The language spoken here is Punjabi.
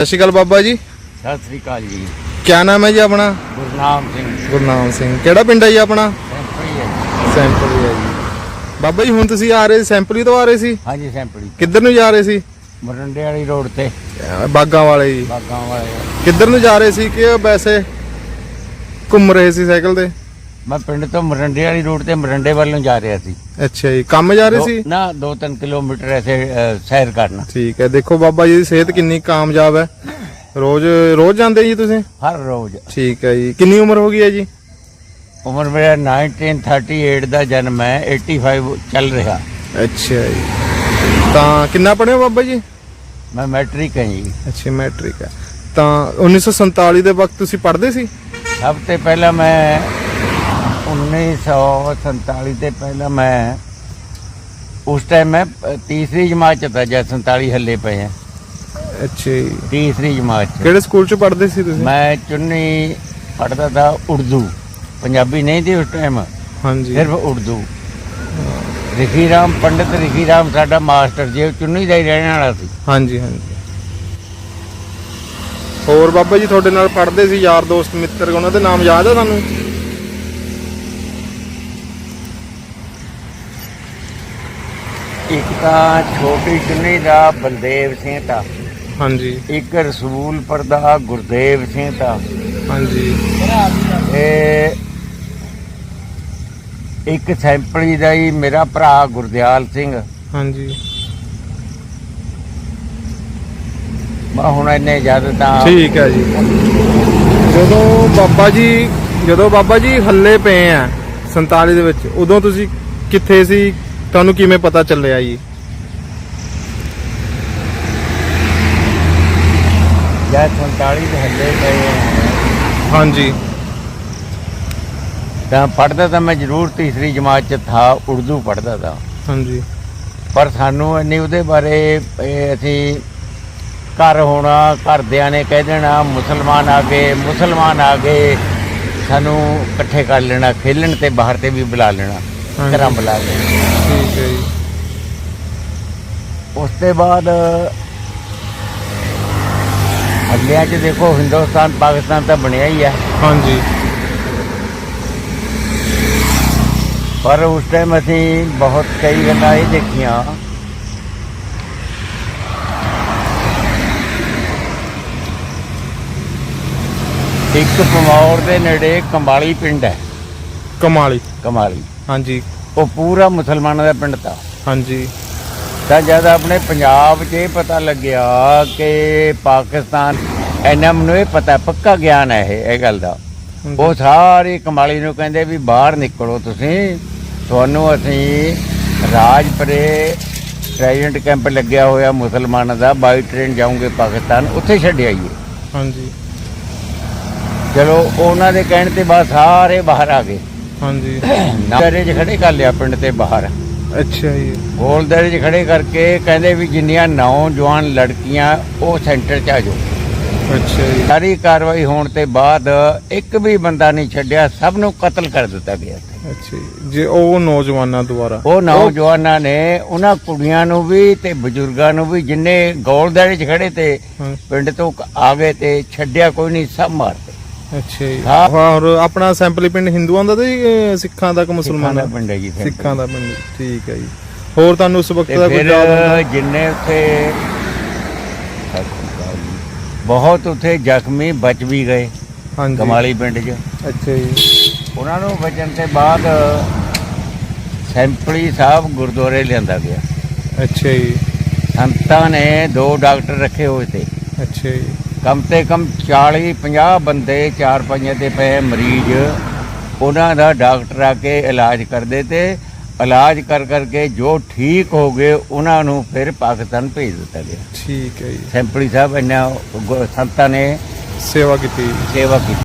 ਸਤਿ ਸ਼੍ਰੀ ਅਕਾਲ ਬਾਬਾ ਜੀ। ਸਤਿ ਸ੍ਰੀ ਅਕਾਲ ਜੀ। ਕਿਆ ਨਾਮ ਹੈ ਜੀ ਆਪਣਾ? ਗੁਰਨਾਮ ਸਿੰਘ। ਗੁਰਨਾਮ ਸਿੰਘ। ਕਿਹੜਾ ਪਿੰਡ ਹੈ ਜੀ ਆਪਣਾ? ਸੈਂਪੜੀ ਹੈ ਸੈਂਪਲੀ ਹੈ ਜੀ। ਬਾਬਾ ਜੀ ਹੁਣ ਤੁਸੀਂ ਆ ਰਹੇ ਸੈਂਪਲੀ ਤੋਂ ਆ ਰਹੇ ਸੀ? ਹਾਂਜੀ ਸੈਂਪੜੀ ਕਿੱਧਰ ਨੂੰ ਜਾ ਰਹੇ ਸੀ? ਮਰੰਡੇ ਵਾਲੀ ਰੋਡ ਤੇ। ਬਾਗਾਂ ਵਾਲੇ ਜੀ। ਬਾਗਾਂ ਵਾਲੇ। ਕਿੱਧਰ ਨੂੰ ਜਾ ਰਹੇ ਸੀ ਕਿ ਵੈਸੇ ਘੁੰਮ ਰਹੇ ਸੀ ਸਾਈਕਲ ਤੇ? ਮੈਂ ਪਿੰਡ ਤੋਂ ਮਰੰਡੇ ਵਾਲੀ ਰੋਡ ਤੇ ਮਰੰਡੇ ਵੱਲ ਨੂੰ ਜਾ ਰਿਹਾ ਸੀ। ਅੱਛਾ ਜੀ ਕੰਮ ਜਾ ਰਹੇ ਸੀ? ਦੋ- ਨਾ 2-3 ਕਿਲੋਮੀਟਰ ਐਸੇ ਅ, ਸੈਰ ਕਰਨ। ਠੀਕ ਹੈ ਦੇਖੋ ਬਾਬਾ ਜੀ ਦੀ ਸਿਹਤ ਕਿੰਨੀ ਕਾਮਯਾਬ ਹੈ। ਰੋਜ਼ ਰੋਜ਼ ਜਾਂਦੇ ਜੀ ਤੁਸੀਂ? ਹਰ ਰੋਜ਼। ਠੀਕ ਹੈ ਜੀ ਕਿੰਨੀ ਉਮਰ ਹੋ ਗਈ ਹੈ ਜੀ? ਉਮਰ ਮੇਰਾ 1938 ਦਾ ਜਨਮ ਹੈ 85 ਚੱਲ ਰਿਹਾ। ਅੱਛਾ ਜੀ। ਤਾਂ ਕਿੰਨਾ ਪੜ੍ਹੇ ਹੋ ਬਾਬਾ ਜੀ? ਮੈਂ ਮੈਟ੍ਰਿਕ ਹਾਂ ਜੀ। ਅੱਛਾ ਮੈਟ੍ਰਿਕ ਹੈ। ਤਾਂ 1947 ਦੇ ਵਕਤ ਤੁਸੀਂ ਪੜ੍ਹਦੇ ਸੀ? ਸਭ ਤੋਂ ਪਹਿਲਾਂ ਮੈਂ 1947 ਤੇ ਪਹਿਲਾਂ ਮੈਂ ਉਸ ਟਾਈਮ ਮੈਂ ਤੀਸਰੀ ਜਮਾਤ ਚ था ਜਦ 47 ਹੱਲੇ ਪਏ ਹੈ ਅੱਛਾ ਜੀ। ਤੀਸਰੀ ਜਮਾਤ ਚ। ਕਿਹੜੇ ਸਕੂਲ ਚ ਪੜ੍ਹਦੇ ਸੀ ਤੁਸੀਂ? ਮੈਂ ਚੁੰਨੀ ਪੜ੍ਹਦਾ था ਉਰਦੂ। ਪੰਜਾਬੀ ਨਹੀਂ ਸੀ ਉਸ ਟਾਈਮ ਹਾਂਜੀ। ਸਿਰਫ ਉਰਦੂ। ਰਿਖੀ ਰਾਮ ਪੰਡਿਤ ਰਿਖੀ ਰਾਮ ਸਾਡਾ ਮਾਸਟਰ ਜੀ ਚੁੰਨੀ ਦਾ ਹੀ ਰਹਿਣ ਵਾਲਾ ਸੀ। ਹਾਂਜੀ ਹਾਂਜੀ। ਹੋਰ ਬਾਬਾ ਜੀ ਤੁਹਾਡੇ ਨਾਲ ਪੜ੍ਹਦੇ ਸੀ ਯਾਰ ਦੋਸਤ ਮਿੱਤਰ ਉਹਨਾਂ ਦੇ ਨਾਮ ਯਾਦ ਆ ਤੁਹਾਨੂੰ? ਇੱਕ ਤਾਂ ਛੋਟੀ ਚੁੰਨੀ ਦਾ ਬਲਦੇਵ ਸਿੰਘ ਦਾ ਹਾਂਜੀ। ਇੱਕ ਰਸੂਲਪੁਰ ਦਾ ਗੁਰਦੇਵ ਸਿੰਘ ਦਾ ਹਾਂਜੀ। ਇਹ ਇੱਕ ਸੈਂਪਲੀ ਦਾ ਹੀ ਮੇਰਾ ਭਰਾ ਗੁਰਦਿਆਲ ਸਿੰਘ। ਹਾਂਜੀ। ਮੈਂ ਹੁਣ ਇੰਨੇ ਜ਼ਿਆਦਾ ਤਾਂ ਠੀਕ ਹੈ ਜੀ। ਜਦੋਂ ਬਾਬਾ ਜੀ ਜਦੋਂ ਬਾਬਾ ਜੀ ਹੱਲੇ ਪਏ ਆ 47 ਦੇ ਵਿੱਚ ਉਦੋਂ ਤੁਸੀਂ ਕਿੱਥੇ ਸੀ? ਤੁਹਾਨੂੰ ਕਿਵੇਂ ਪਤਾ ਚੱਲਿਆ ਜੀ? 47 ਦੇ ਹੱਲੇ ਪਏ ਆ, ਹਾਂਜੀ। ਤਾਂ ਪੜਦਾ ਤਾਂ ਮੈਂ ਜ਼ਰੂਰ ਤੀਸਰੀ ਜਮਾਤ ਚ ਥਾ ਉਰਦੂ ਪੜਦਾ ਤਾਂ। ਹਾਂਜੀ। ਪਰ ਸਾਨੂੰ ਇੰਨੀ ਉਹਦੇ ਬਾਰੇ ਇਹ ਅਸੀਂ ਘਰ ਹੋਣਾ ਘਰਦਿਆਂ ਨੇ ਕਹਿ ਦੇਣਾ ਮੁਸਲਮਾਨ ਆ ਗਏ ਮੁਸਲਮਾਨ ਆ ਗਏ ਸਾਨੂੰ ਇਕੱਠੇ ਕਰ ਲੈਣਾ ਖੇਲਣ ਤੇ ਬਾਹਰ ਤੇ ਵੀ ਬੁਲਾ ਲੈਣਾ ਹਾਂਜੀ। ਘਰਾਂ ਬੁਲਾ ਲੈਣਾ। ਠੀਕ ਹੈ ਜੀ। ਉਸ ਤੋਂ ਬਾਅਦ ਹੱਲਿਆਂ 'ਚ ਦੇਖੋ ਹਿੰਦੁਸਤਾਨ ਪਾਕਿਸਤਾਨ ਤਾਂ ਬਣਿਆ ਹੀ ਹੈ। ਹਾਂਜੀ। ਪਰ ਉਸ ਟਾਈਮ ਅਸੀਂ ਬਹੁਤ ਕਈ ਗੱਲਾਂ ਇਹ ਦੇਖੀਆਂ। ਇੱਕ ਪਮੌਰ ਦੇ ਨੇੜੇ ਕੰਬਾਲੀ ਪਿੰਡ ਹੈ। ਕਮਾਲੀ। ਕਮਾਲੀ। ਹਾਂਜੀ। ਉਹ ਪੂਰਾ ਮੁਸਲਮਾਨਾਂ ਦਾ ਪਿੰਡ ਤਾਂ। ਹਾਂਜੀ। ਤਾਂ ਜਦ ਆਪਣੇ ਪੰਜਾਬ 'ਚ ਇਹ ਪਤਾ ਲੱਗਿਆ ਕਿ ਪਾਕਿਸਤਾਨ ਇਹਨਾਂ ਮੈਨੂੰ ਇਹ ਪਤਾ ਪੱਕਾ ਗਿਆਨ ਹੈ ਇਹ ਇਹ ਗੱਲ ਦਾ। ਉਹ ਸਾਰੇ ਕਮਾਲੀ ਨੂੰ ਕਹਿੰਦੇ ਵੀ ਬਾਹਰ ਨਿਕਲੋ ਤੁਸੀਂ। ਤੁਹਾਨੂੰ ਅਸੀਂ ਰਾਜਪੁਰੇ ਪ੍ਰੈਜ਼ੀਡੈਂਟ ਕੈਂਪ ਲੱਗਿਆ ਹੋਇਆ ਮੁਸਲਮਾਨਾਂ ਦਾ ਬਾਈ ਟ੍ਰੇਨ ਜਾਓਗੇ ਪਾਕਿਸਤਾਨ ਉੱਥੇ ਛੱਡ ਆਈਏ। ਹਾਂਜੀ। ਚਲੋ ਉਹਨਾਂ ਦੇ ਕਹਿਣ ਤੇ ਬਾਅਦ ਸਾਰੇ ਬਾਹਰ ਆ ਗਏ। ਹਾਂਜੀ। ਨਾਰੇ 'ਚ ਖੜੇ ਕਰ ਲਿਆ ਪਿੰਡ ਤੇ ਬਾਹਰ। ਅੱਛਾ ਜੀ। ਗੋਲਦਾਰੇ 'ਚ ਖੜੇ ਕਰਕੇ ਕਹਿੰਦੇ ਵੀ ਜਿੰਨੀਆਂ ਨੌਜਵਾਨ ਲੜਕੀਆਂ ਉਹ ਸੈਂਟਰ 'ਚ ਆ ਜਾਓ। ਅੱਛਾ ਜੀ। ਸਾਰੀ ਕਾਰਵਾਈ ਹੋਣ ਤੇ ਬਾਅਦ ਇੱਕ ਵੀ ਬੰਦਾ ਨਹੀਂ ਛੱਡਿਆ ਸਭ ਨੂੰ ਕਤਲ ਕਰ ਦਿੱਤਾ ਗਿਆ। ਅੱਛਾ ਜੀ। ਜੇ ਉਹ ਨੌਜਵਾਨਾਂ ਦੁਆਰਾ। ਉਹ ਨੌਜਵਾਨਾਂ ਨੇ ਉਹਨਾਂ ਕੁੜੀਆਂ ਨੂੰ ਵੀ ਤੇ ਬਜ਼ੁਰਗਾਂ ਨੂੰ ਵੀ ਜਿੰਨੇ ਗੋਲਦਾਰੇ 'ਚ ਖੜੇ ਤੇ ਪਿੰਡ ਤੋਂ ਆ ਗਏ ਤੇ ਛੱਡਿਆ ਕੋਈ ਨਹੀਂ ਸਭ ਮਾਰਤੇ ਅੱਛਾ ਜੀ। ਹਾਂ। ਹੋਰ ਆਪਣਾ ਸੈਂਪਲੀ ਪਿੰਡ ਹਿੰਦੂਆਂ ਦਾ ਤੇ ਸਿੱਖਾਂ ਦਾ ਕਿ ਮੁਸਲਮਾਨਾਂ ਦਾ ਪਿੰਡ ਹੈ ਜੀ ਫਿਰ। ਸਿੱਖਾਂ ਦਾ ਪਿੰਡ ਠੀਕ ਹੈ ਜੀ। ਹੋਰ ਤੁਹਾਨੂੰ ਉਸ ਵਕਤ ਤੇ ਦਾ ਕੋਈ ਯਾਦ ਹੁੰਦਾ? ਜਿੰਨੇ ਉੱਥੇ ਸਤਿ ਸ਼੍ਰੀ ਅਕਾਲ ਜੀ। ਬਹੁਤ ਉੱਥੇ ਜ਼ਖਮੀ ਬਚ ਵੀ ਗਏ ਹਾਂਜੀ। ਕਮਾਲੀ ਪਿੰਡ 'ਚ। ਅੱਛਾ ਜੀ। ਉਹਨਾਂ ਨੂੰ ਬਚਣ ਤੇ ਬਾਅਦ ਸੈਂਪਲੀ ਸਾਹਿਬ ਗੁਰਦੁਆਰੇ ਲਿਆਂਦਾ ਗਿਆ। ਅੱਛਾ ਜੀ। ਸੰਤਾਂ ਨੇ ਦੋ ਡਾਕਟਰ ਰੱਖੇ ਹੋਏ ਤੇ। ਅੱਛਾ ਜੀ। ਕਮ ਤੇ ਕਮ 40 50 ਬੰਦੇ ਚਾਰ ਪਾਈਆਂ ਤੇ ਪਏ ਮਰੀਜ਼ ਉਹਨਾਂ ਦਾ ਡਾਕਟਰ ਆ ਕੇ ਇਲਾਜ ਕਰਦੇ ਤੇ ਇਲਾਜ ਕਰ ਕਰਕੇ ਜੋ ਠੀਕ ਹੋ ਗਏ ਉਹਨਾਂ ਨੂੰ ਫਿਰ ਪਾਕਿਸਤਾਨ ਭੇਜ ਦਿੱਤਾ ਗਿਆ। ਠੀਕ ਹੈ ਜੀ। ਸੈਂਪਲੀ ਸਾਹਿਬ ਇਹਨਾਂ ਸੰਤਾਂ ਨੇ ਸੇਵਾ ਕੀਤੀ। ਸੇਵਾ ਕੀਤੀ।